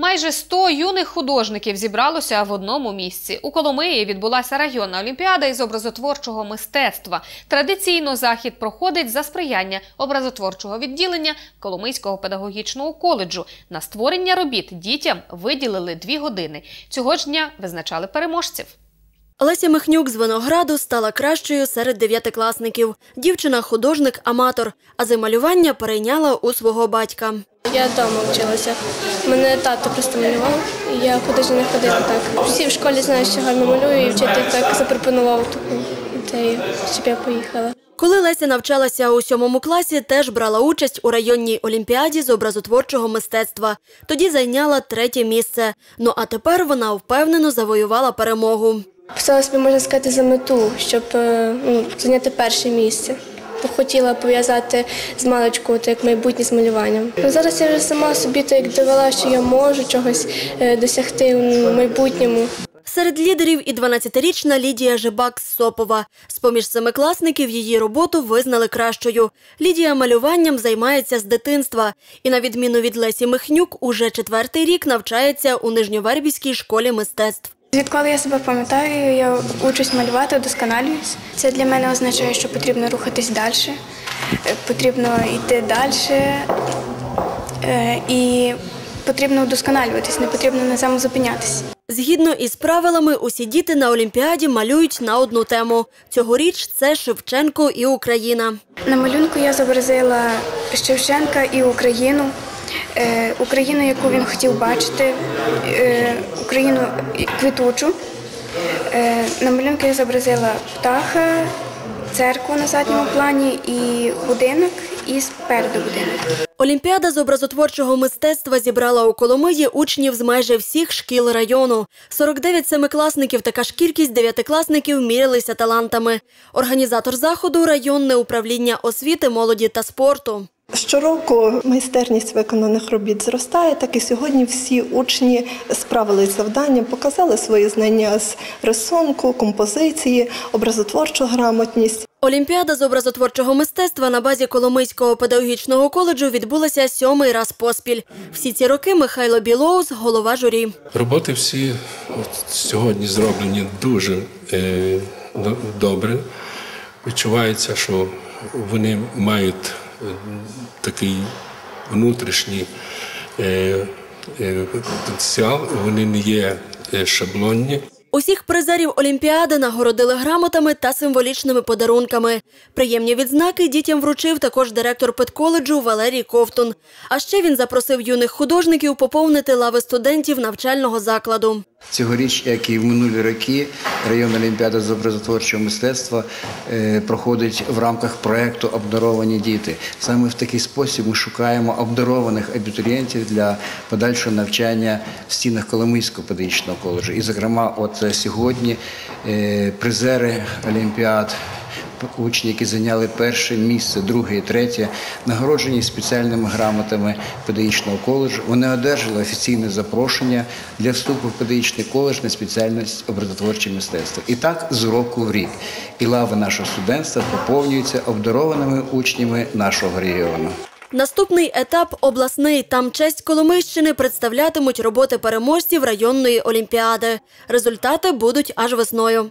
Майже 100 юних художників зібралося в одному місці. У Коломиї відбулася районна олімпіада із образотворчого мистецтва. Традиційно захід проходить за сприяння образотворчого відділення Коломийського педагогічного коледжу. На створення робіт дітям виділили дві години. Цього ж дня визначали переможців. Леся Михнюк з Винограду стала кращою серед дев'ятикласників. Дівчина художник-аматор, а за малювання перейняла у свого батька. Я вдома вчилася. Мене тато просто малював, і я кудись не ходила так. Всі в школі знають, що гарно малюю, і вчитель так запропонував таку ідею, щоб я поїхала. Коли Леся навчалася у сьомому класі, теж брала участь у районній олімпіаді з образотворчого мистецтва. Тоді зайняла третє місце. Ну а тепер вона впевнено завоювала перемогу. Писала собі, можна сказати, за мету, щоб е, ну, зайняти перше місце. Хотіла пов'язати з маличку, так як майбутнє з малюванням. Ну, зараз я вже сама собі так довела, що я можу чогось е, досягти в майбутньому. Серед лідерів і 12-річна Лідія Жибак з Сопова. З-поміж семикласників її роботу визнали кращою. Лідія малюванням займається з дитинства. І на відміну від Лесі Михнюк, уже четвертий рік навчається у Нижньовербівській школі мистецтв. Відколи я себе пам'ятаю, я учусь малювати, вдосконалююсь. Це для мене означає, що потрібно рухатись далі, е, потрібно йти далі е, і потрібно вдосконалюватись, не потрібно на цьому зупинятися. Згідно із правилами, усі діти на Олімпіаді малюють на одну тему. Цьогоріч це Шевченко і Україна. На малюнку я зобразила Шевченка і Україну. Е, Україну, яку він хотів бачити, е, Україну квітучу. Е, На малюнку я зобразила птаха, церкву на задньому плані і будинок, і спереду будинок. Олімпіада з образотворчого мистецтва зібрала у Коломиї учнів з майже всіх шкіл району. 49 семикласників, така ж кількість дев'ятикласників мірялися талантами. Організатор заходу – районне управління освіти, молоді та спорту. Щороку майстерність виконаних робіт зростає, так і сьогодні всі учні справились з завданням, показали свої знання з рисунку, композиції, образотворчу грамотність. Олімпіада з образотворчого мистецтва на базі Коломийського педагогічного коледжу відбулася сьомий раз поспіль. Всі ці роки Михайло Білоус – голова журі. Роботи всі сьогодні зроблені дуже е, добре. Відчувається, що вони мають е, такий внутрішній е, е, потенціал, вони не є шаблонні. Усіх призерів Олімпіади нагородили грамотами та символічними подарунками. Приємні відзнаки дітям вручив також директор педколеджу Валерій Ковтун. А ще він запросив юних художників поповнити лави студентів навчального закладу. Цьогоріч, як і в минулі роки, районна олімпіада з образотворчого мистецтва е, проходить в рамках проєкту Обдаровані діти. Саме в такий спосіб ми шукаємо обдарованих абітурієнтів для подальшого навчання в стінах Коломийського педагогічного коледжу. І, зокрема, от е, сьогодні е, призери олімпіад. Учні, які зайняли перше місце, друге і третє, нагороджені спеціальними грамотами педагогічного коледжу. Вони одержали офіційне запрошення для вступу в педагогічний коледж на спеціальність образотворче мистецтво. І так з року в рік. І лави нашого студентства поповнюються обдарованими учнями нашого регіону. Наступний етап – обласний. Там честь Коломийщини представлятимуть роботи переможців районної олімпіади. Результати будуть аж весною.